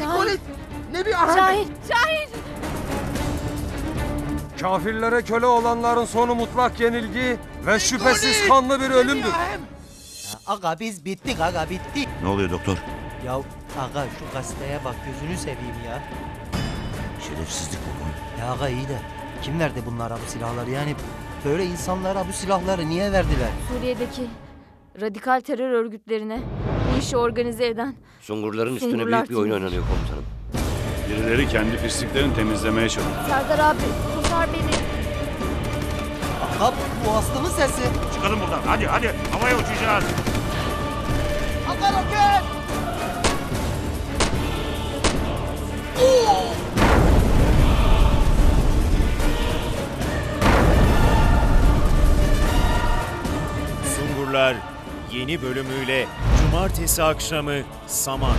Nikolet! Ne bir ahenk! Şahin, Şahin! Kafirlere köle olanların sonu mutlak yenilgi ve şüphesiz kanlı bir ölümdür. Aga biz bittik aga bittik. Ne oluyor doktor? Ya aga şu gazeteye bak gözünü seveyim ya. Şerefsizlik bu lan. Ya aga iyi de kim verdi bunlara bu silahları yani böyle insanlara bu silahları niye verdiler? Suriye'deki radikal terör örgütlerine bu işi organize eden Sungurların üstüne Sungurlar büyük bir oyun oynanıyor komutanım. Birileri kendi pisliklerini temizlemeye çalışıyor. Serdar abi kurtar beni. Aga bu Aslı'nın sesi. Çıkalım buradan. Hadi hadi. Havaya uçacağız. Aga roket! Sungurlar yeni bölümüyle cumartesi akşamı Saman